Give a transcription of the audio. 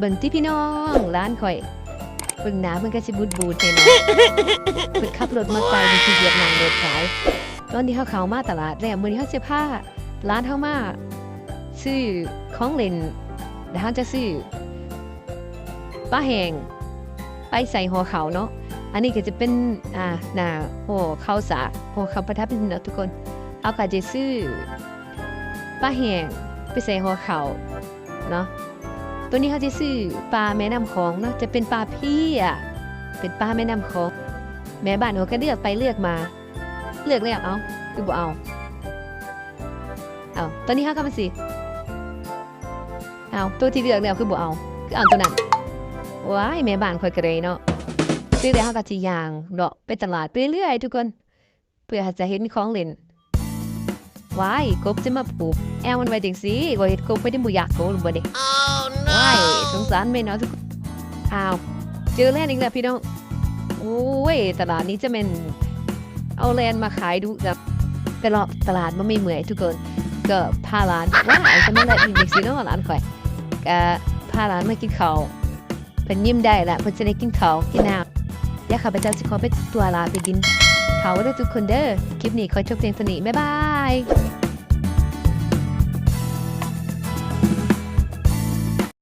เบิ่งที่พี่น้องร้านข่อยเบิ่งหนาเบิ่งก็สิบูดบูดแน่นอนเพิ่นขับรถมาไกลเป็นที่เหยียบนางรถขาย ตอนที่เขาเข้ามาตลาดแล้วมื้อนี้เขาเสื้อผ้าร้านเฮามาซื้อของเล่นแล้วเขาจะซื้อปลาแห้งไปใส่หัวเขาเนาะอันนี้ก็จะเป็นอ่าหน้าหัวข้าวสากหัวข้าวประทับเป็นเนาะทุกคน เอาก็จะซื้อปลาแห้งไปใส่หัวเขาเนาะ ตัวนี้เขาจะซื้อปลาแม่น้ำของเนาะจะเป็นปลาพี่อะเป็นปลาแม่น้ำของ แม่บ้านเขาก็เลือกไปเลือกมา เลือกแล้วเอาคือบ่เอาเอาตัวนี้เขาก็มาสิเอาตัวที่เลือกแล้วคือบ่เอาคือเอาตัวนั้นว้ายแม่บ้านคอยกระเรเนาะซื้อแล้วเขาก็จะย่างเนาะไปตลาดไปเรื่อยทุกคน เพื่อจะเห็นของเล่น ว้ายกบจะมาปลูกแอลมันไว้จังสิว่าเห็ดกบไปได้บ่อยากโกหรือบ่เด้ว้ายสงสารแม่เนาะทุกคนอ้าว เจอแลนด์อีกแล้วพี่น้อง โอ้ย ตลาดนี้จะเป็นเอาแลนด์มาขายดูแบบแต่รอบตลาดมันไม่เหมือนทุกคน ก็พาร้านว้ายจะไม่ละอีกอีกสิเนาะร้านข่อยก็พาร้านมากินข้าวเป็นยิ้มได้ละเพิ่นจะได้กินข้าวกินน้ำเดี๋ยวข้าพเจ้าจะขอไปตัวลาไปกินข้าวเด้อทุกคนเด้อ คลิปนี้ขอจบเพียงเท่านี้บ๊ายบาย Bye!